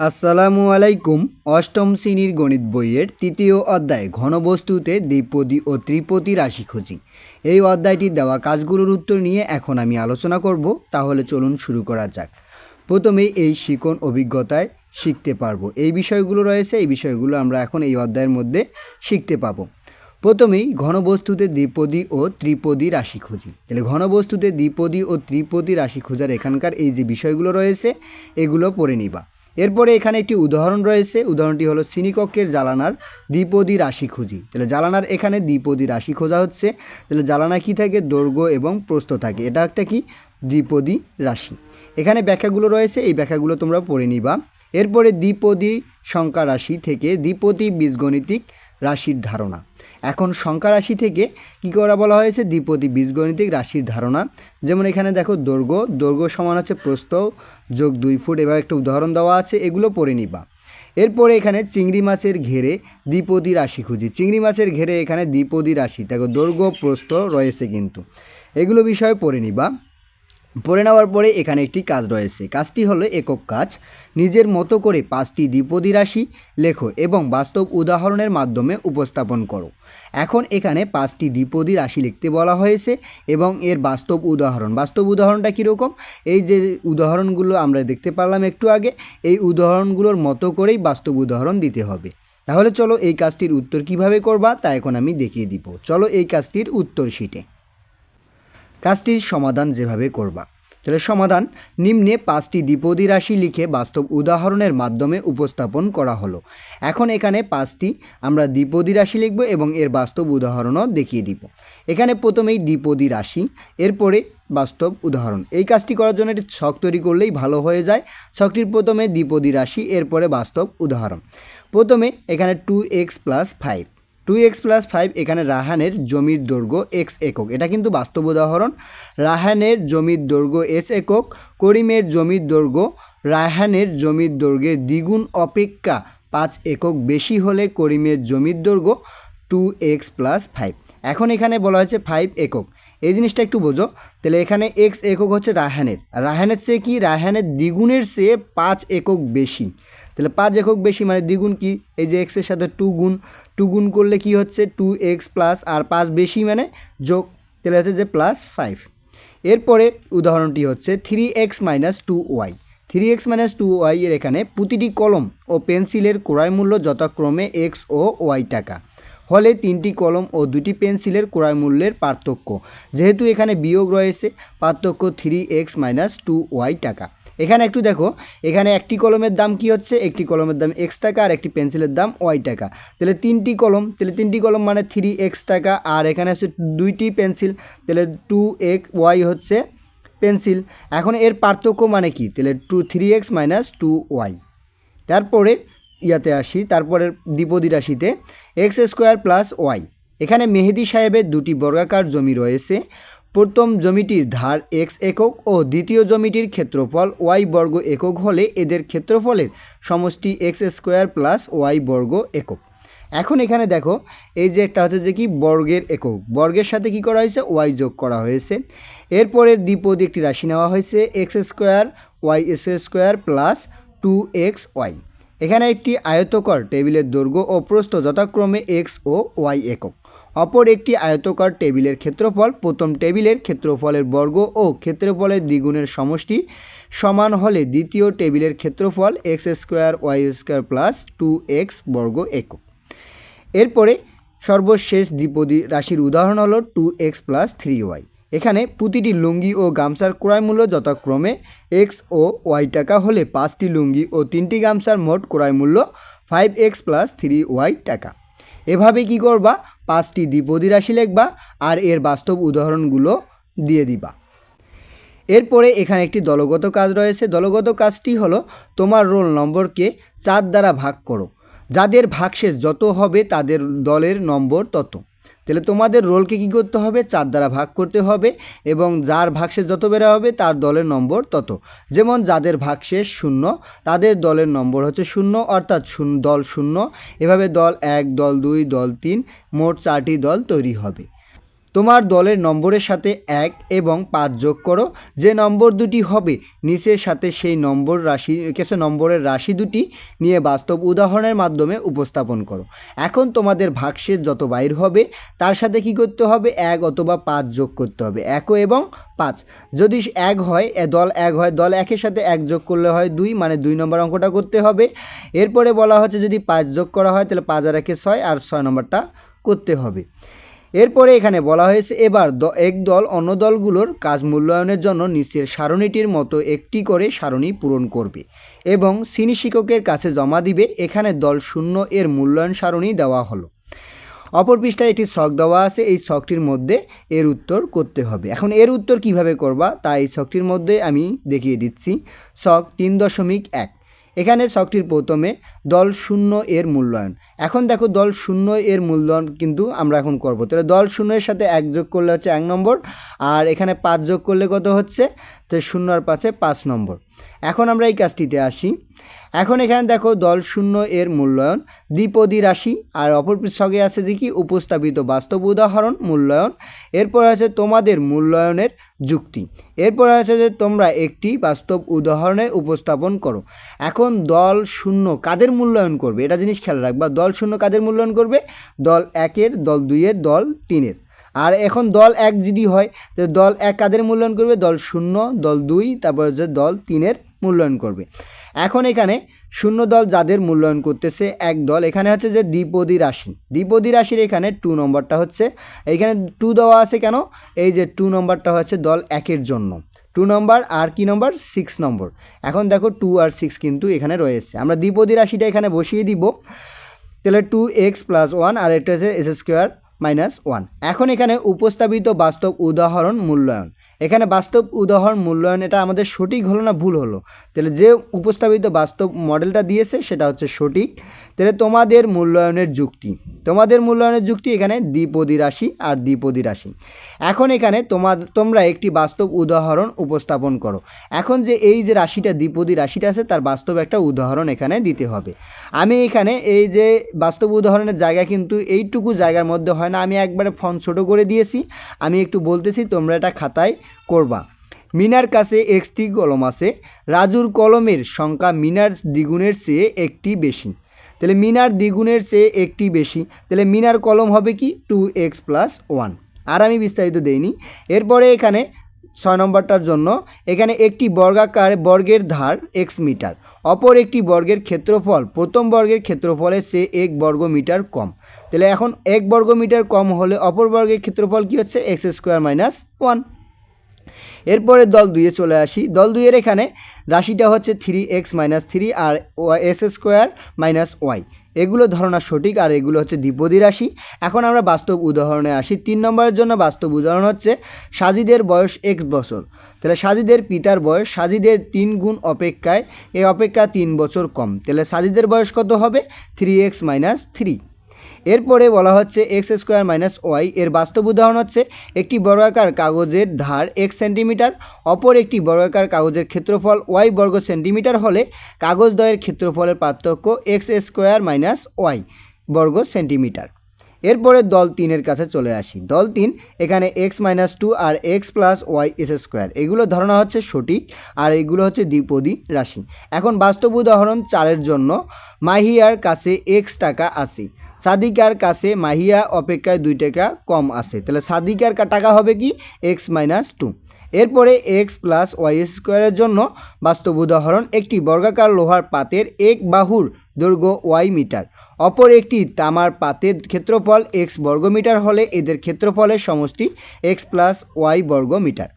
আসসালামু আলাইকুম। অষ্টম শ্রেণির গণিত বইয়ের তৃতীয় অধ্যায় ঘনবস্তুতে দ্বিপদী ও ত্রিপদী রাশি খুঁজি। এই অধ্যায়টি দেওয়া কাজগুলোর উত্তর নিয়ে এখন আমি আলোচনা করব, তাহলে চলুন শুরু করা যাক। প্রথমেই এই শিকন অভিজ্ঞতায় শিখতে পারব। এই বিষয়গুলো রয়েছে, এই বিষয়গুলো আমরা এখন এই অধ্যায়ের মধ্যে শিখতে পাবো। প্রথমেই ঘনবস্তুতে দ্বিপদী ও ত্রিপদী রাশি খুঁজি। তাহলে ঘনবস্তুতে দ্বিপদী ও ত্রিপদী রাশি খোঁজার এখানকার এই যে বিষয়গুলো রয়েছে, এগুলো পড়ে নিবা। এরপরে এখানে একটি উদাহরণ রয়েছে। উদাহরণটি হলো শ্রেণীকক্ষের জ্বালানার দ্বিপদী রাশি খুঁজি। তাহলে জ্বালানার এখানে দ্বিপদী রাশি খোঁজা হচ্ছে। তাহলে জ্বালানা কি থাকে? দৈর্ঘ্য এবং প্রস্থ থাকে। এটা একটা কি? দ্বিপদী রাশি। এখানে ব্যাখ্যাগুলো রয়েছে। এই ব্যাখ্যাগুলো তোমরা পড়ে নিবা। এরপরে দ্বিপদী সংখ্যা রাশি থেকে দ্বিপদী বীজগণিতিক রাশির ধারণা। এখন সংখ্যা রাশি থেকে কী করা বলা হয়েছে? দ্বিপদী বীজগণিতিক রাশির ধারণা। যেমন এখানে দেখো দৈর্ঘ্য দৈর্ঘ্য সমান হচ্ছে প্রস্থ যোগ দুই ফুট, এবার একটা উদাহরণ দেওয়া আছে, এগুলো পড়ে নিবা। এরপরে এখানে চিংড়ি মাছের ঘেরে দ্বিপদী রাশি খুঁজি। চিংড়ি মাছের ঘেরে এখানে দ্বিপদী রাশি, দেখো দৈর্ঘ্য, প্রস্থ রয়েছে কিন্তু। এগুলো বিষয়ে পড়ে নিবা। পড়ে নেওয়ার পরে এখানে একটি কাজ রয়েছে। কাজটি হলো একক কাজ। নিজের মতো করে পাঁচটি দ্বিপদী রাশি লেখো এবং বাস্তব উদাহরণের মাধ্যমে উপস্থাপন করো। এখন এখানে পাঁচটি দ্বিপদী রাশি লিখতে বলা হয়েছে এবং এর বাস্তব উদাহরণ। বাস্তব উদাহরণটা কীরকম? এই যে উদাহরণগুলো আমরা দেখতে পারলাম একটু আগে, এই উদাহরণগুলোর মতো করেই বাস্তব উদাহরণ দিতে হবে। তাহলে চলো এই কাজটির উত্তর কীভাবে করবা তা এখন আমি দেখিয়ে দিব। চলো এই কাজটির উত্তর শিটে কাজটির সমাধান যেভাবে করবা। তাহলে সমাধান, নিম্নে পাঁচটি দ্বিপদী রাশি লিখে বাস্তব উদাহরণের মাধ্যমে উপস্থাপন করা হলো। এখন এখানে পাঁচটি, আমরা দ্বিপদী রাশি লিখব এবং এর বাস্তব উদাহরণও দেখিয়ে দিব। এখানে প্রথমেই দ্বিপদী রাশি, এরপরে বাস্তব উদাহরণ। এই কাজটি করার জন্য একটি ছক তৈরি করলেই ভালো হয়ে যায়। ছকটির প্রথমে দ্বিপদী রাশি, এরপরে বাস্তব উদাহরণ। প্রথমে এখানে two x plus five two x plus five এখানে রাহানের জমির দৈর্ঘ্য এক্স একক। এটা কিন্তু বাস্তব উদাহরণ। রাহানের জমির দৈর্ঘ্য এস একক, করিমের জমির দৈর্ঘ্য রাহানের জমির দৈর্ঘ্যের দ্বিগুণ অপেক্ষা পাঁচ একক বেশি হলে করিমের জমির দৈর্ঘ্য টু এক্স প্লাস ফাইভ এখন এখানে বলা হয়েছে ফাইভ একক। এই জিনিসটা একটু বোঝো। তাহলে এখানে এক্স একক হচ্ছে রাহানের। রাহানের চেয়ে কি? রাহানের দ্বিগুণের চেয়ে পাঁচ একক বেশি। তাহলে পাঁচ একক বেশি মানে দ্বিগুণ কি? এই যে এক্সের সাথে টু গুণ টু গুণ করলে কি হচ্ছে? টু এক্স প্লাস আর পাঁচ বেশি মানে যোগ, তাহলে হচ্ছে যে প্লাস ফাইভ এরপরে উদাহরণটি হচ্ছে three x minus two y three x minus two y এর এখানে প্রতিটি কলম ও পেন্সিলের ক্রয় মূল্য যথাক্রমে এক্স ও ওয়াই টাকা। হলে তিনটি কলম ও দুটি পেন্সিলের ক্রয় মূল্যের পার্থক্য। যেহেতু এখানে বিয়োগ রয়েছে, পার্থক্য three x minus two y টাকা। এখানে একটু দেখো, এখানে একটি কলমের দাম কি হচ্ছে? একটি কলমের দাম এক্স টাকা আর একটি পেন্সিলের দাম ওয়াই টাকা। তাহলে তিনটি কলম, তাহলে তিনটি কলম মানে থ্রি এক্স টাকা আর এখানে হচ্ছে দুইটি পেন্সিল, তাহলে টু এক্স ওয়াই হচ্ছে পেন্সিল। এখন এর পার্থক্য মানে কি? তাহলে two three x minus two y তারপরে ইয়াতে আসি, তারপরে দ্বিপদী রাশিতে এক্স স্কোয়ার প্লাস ওয়াই এখানে মেহেদি সাহেবের দুটি বর্গাকার জমি রয়েছে। প্রথম জমিটির ধার এক্স একক ও দ্বিতীয় জমিটির ক্ষেত্রফল ওয়াই বর্গ একক হলে এদের ক্ষেত্রফলের সমষ্টি এক্স স্কোয়ার প্লাস ওয়াই বর্গ একক। এখন এখানে দেখো, এই যে একটা হচ্ছে যে কি, বর্গের একক। বর্গের সাথে কি করা হয়েছে? ওয়াই যোগ করা হয়েছে। এরপরের দ্বিপদ একটি রাশি নেওয়া হয়েছে x square y s square plus two x y এখানে একটি আয়তকর টেবিলের দৈর্ঘ্য ও প্রস্থ যথাক্রমে এক্স ও ওয়াই একক। অপর একটি আয়তকার টেবিলের ক্ষেত্রফল, প্রথম টেবিলের ক্ষেত্রফলের বর্গ ও ক্ষেত্রফলের দ্বিগুণের সমষ্টি সমান হলে দ্বিতীয় টেবিলের ক্ষেত্রফল x square, y square plus two x বর্গ একক। এরপরে সর্বশেষ দ্বিপদী রাশির উদাহরণ হলো two x plus three y. এখানে প্রতিটি লুঙ্গি ও গামছার ক্রয় মূল্য যথাক্রমে এক্স ও ওয়াই টাকা হলে পাঁচটি লুঙ্গি ও তিনটি গামছার মোট ক্রয় মূল্য five x plus three y টাকা। এভাবে কি করবা? পাঁচটি দ্বিপদী রাশি লিখবা আর এর বাস্তব উদাহরণগুলো দিয়ে দিবা। এরপরে এখানে একটি দলগত কাজ রয়েছে। দলগত কাজটি হলো তোমার রোল নম্বরকে চার দ্বারা ভাগ করো। যাদের ভাগশেষ যত হবে তাদের দলের নম্বর তত। তাহলে তোমাদের রোলকে কী করতে হবে? চার দ্বারা ভাগ করতে হবে এবং যার ভাগশেষ যত বেড়া হবে তার দলের নম্বর তত। যেমন যাদের ভাগশেষ শূন্য, তাদের দলের নম্বর হচ্ছে শূন্য, অর্থাৎ দল শূন্য। এভাবে দল এক, দল দুই, দল তিন, মোট চারটি দল তৈরি হবে। তোমার দলের নম্বরের সাথে এক এবং পাঁচ যোগ করো। যে নম্বর দুটি হবে, নিচের সাথে সেই নম্বর রাশি, কেসে নম্বরের রাশি দুটি নিয়ে বাস্তব উদাহরণের মাধ্যমে উপস্থাপন করো। এখন তোমাদের ভাগশেষ যত বাইর হবে, তার সাথে কি করতে হবে? এক অথবা পাঁচ যোগ করতে হবে। এক এবং পাঁচ। যদি এক হয় দল এক হয়, দল একের সাথে এক যোগ করলে হয় দুই মানে দুই নম্বর অঙ্কটা করতে হবে। এরপরে বলা হচ্ছে যদি পাঁচ যোগ করা হয়, তাহলে পাঁচ আর একে ছয়, আর ছয় নম্বরটা করতে হবে। এরপরে এখানে বলা হয়েছে, এবার এক দল অন্য দলগুলোর কাজ মূল্যায়নের জন্য নিচের সারণীটির মতো একটি করে সারণী পূরণ করবে এবং শ্রেণি শিক্ষকের কাছে জমা দিবে। এখানে দল শূন্য এর মূল্যায়ন সারণী দেওয়া হলো। অপর পৃষ্ঠায় একটি শখ দেওয়া আছে, এই শখটির মধ্যে এর উত্তর করতে হবে। এখন এর উত্তর কীভাবে করবা তা এই ছকটির মধ্যে আমি দেখিয়ে দিচ্ছি। শখ তিন দশমিক এক। এখানে শখটির প্রথমে দল শূন্য এর মূল্যায়ন। এখন দেখো দল শূন্য এর মূল্যায়ন কিন্তু আমরা এখন করব। তাহলে দল শূন্যের সাথে এক যোগ করলে হচ্ছে এক নম্বর, আর এখানে পাঁচ যোগ করলে কত হচ্ছে? তো শূন্য আর পাঁচে পাঁচ নম্বর। এখন আমরা এই কাজটিতে আসি। এখন এখানে দেখো দল শূন্য এর মূল্যায়ন। দ্বিপদী রাশি আর অপর ছকে আছে যে কি? উপস্থাপিত বাস্তব উদাহরণ, মূল্যায়ন। এরপর আছে তোমাদের মূল্যায়নের যুক্তি। এরপর আছে যে তোমরা একটি বাস্তব উদাহরণে উপস্থাপন করো। এখন দল শূন্য কাদের মূল্যায়ন করবে? এটা জিনিস খেয়াল রাখবা। দল শূন্য কাদের মূল্যায়ন করবে? দল একের, দল দুইয়ের, দল তিনের। আর এখন দল এক যদি হয়, তো দল এক কাদের মূল্যায়ন করবে? দল শূন্য, দল দুই, তারপর হচ্ছে দল তিনের মূল্যায়ন করবে। এখন এখানে শূন্য দল যাদের মূল্যায়ন করতেছে এক দল, এখানে হচ্ছে যে দ্বিপদী রাশি। দ্বিপদী রাশির এখানে টু নম্বরটা হচ্ছে এইখানে টু দেওয়া আছে কেন? এই যে টু নম্বরটা হচ্ছে দল একের জন্য। টু নম্বর আর কি নম্বর? সিক্স নম্বর। এখন দেখো টু আর সিক্স কিন্তু এখানে রয়েছে। আমরা দ্বিপদী রাশিটা এখানে বসিয়ে দিব। তাহলে টু এক্স প্লাস ওয়ান আর এটা হচ্ছে এস স্কোয়ার মাইনাস ওয়ান এখন এখানে উপস্থাপিত বাস্তব উদাহরণ মূল্যায়ন। এখানে বাস্তব উদাহরণ মূল্যায়ন, এটা আমাদের সঠিক হলো না ভুল হলো? তাহলে যে উপস্থাপিত বাস্তব মডেলটা দিয়েছে, সেটা হচ্ছে সঠিক। তাহলে তোমাদের মূল্যায়নের যুক্তি। তোমাদের মূল্যায়নের যুক্তি এখানে দ্বিপদী রাশি আর দ্বিপদী রাশি। এখন এখানে তোমার, তোমরা একটি বাস্তব উদাহরণ উপস্থাপন করো। এখন যে এই যে রাশিটা, দ্বিপদী রাশিটা আছে, তার বাস্তব একটা উদাহরণ এখানে দিতে হবে। আমি এখানে এই যে বাস্তব উদাহরণের জায়গা কিন্তু এইটুকু জায়গার মধ্যে হয় না। আমি একবারে ফোন ছোট করে দিয়েছি। আমি একটু বলতেছি, তোমরা এটা খাতায় করবা। মিনার কাছে এক্সটি কলম আছে। রাজুর কলমের সংখ্যা মিনার দ্বিগুণের চেয়ে একটি বেশি। তাহলে মিনার দ্বিগুণের চেয়ে একটি বেশি। তাহলে মিনার কলম হবে কি? টু এক্স প্লাস ওয়ান আর আমি বিস্তারিত দেইনি। এরপরে এখানে ছয় নম্বরটার জন্য এখানে একটি বর্গাকার বর্গের ধার এক্স মিটার। অপর একটি বর্গের ক্ষেত্রফল, প্রথম বর্গের ক্ষেত্রফলের চেয়ে এক বর্গ মিটার কম। তাহলে এখন এক বর্গ মিটার কম হলে অপর বর্গের ক্ষেত্রফল কি হচ্ছে? এক্স স্কোয়ার মাইনাস ওয়ান এরপরে দল দুইয়ে চলে আসি। দল দুইয়ের এখানে রাশিটা হচ্ছে থ্রি এক্স মাইনাস থ্রি আর এস স্কোয়ার মাইনাস ওয়াই এগুলো ধারণা সঠিক আর এগুলো হচ্ছে দ্বিপদী রাশি। এখন আমরা বাস্তব উদাহরণে আসি। তিন নম্বরের জন্য বাস্তব উদাহরণ হচ্ছে সাজিদের বয়স এক্স বছর। তাহলে সাজিদের পিতার বয়স সাজিদের তিন গুণ অপেক্ষায়, এই অপেক্ষা তিন বছর কম। তাহলে সাজিদের বয়স কত হবে? থ্রি এক্স মাইনাস থ্রি এরপরে বলা হচ্ছে এক্স স্কোয়ার মাইনাস ওয়াই এর বাস্তব উদাহরণ হচ্ছে একটি বর্গাকার কাগজের ধার এক্স সেন্টিমিটার, অপর একটি বর্গাকার কাগজের ক্ষেত্রফল ওয়াই বর্গ সেন্টিমিটার হলে কাগজদ্বয়ের ক্ষেত্রফলের পার্থক্য এক্স স্কোয়ার মাইনাস ওয়াই বর্গ সেন্টিমিটার। এরপরে দল তিনের কাছে চলে আসি। দল তিন, এখানে এক্স মাইনাস টু আর x plus y s square এগুলো ধারণা হচ্ছে সঠিক, আর এগুলো হচ্ছে দ্বিপদী রাশি। এখন বাস্তব উদাহরণ চারের জন্য। মাহিয়ার কাছে এক্স টাকা আছে। সাদিকার কাছে মাহিয়া অপেক্ষায় দুই টাকা কম আছে। তাহলে সাদিকার টাকা হবে কি? X minus two. এরপরে এক্স প্লাস ওয়াই স্কোয়ারের জন্য বাস্তব উদাহরণ, একটি বর্গাকার লোহার পাতের এক বাহুর দৈর্ঘ্য ওয়াই মিটার। অপর একটি তামার পাতের ক্ষেত্রফল এক্স বর্গমিটার হলে এদের ক্ষেত্রফলের সমষ্টি এক্স প্লাস ওয়াই বর্গমিটার।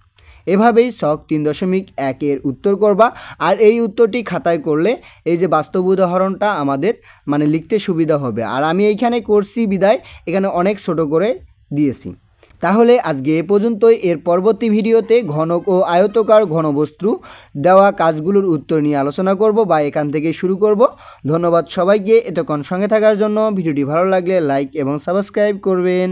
এভাবেই শখ তিন দশমিক একের উত্তর করবা। আর এই উত্তরটি খাতায় করলে এই যে বাস্তব উদাহরণটা আমাদের মানে লিখতে সুবিধা হবে। আর আমি এইখানে করছি বিদায়, এখানে অনেক ছোট করে দিয়েছি। তাহলে আজকে এ পর্যন্তই। এর পরবর্তী ভিডিওতে ঘনক ও আয়তকার ঘনবস্তু দেওয়া কাজগুলোর উত্তর নিয়ে আলোচনা করব বা এখান থেকে শুরু করব। ধন্যবাদ সবাইকে। এতক্ষণ সঙ্গে থাকার জন্য ভিডিওটি ভালো লাগলে লাইক এবং সাবস্ক্রাইব করবেন।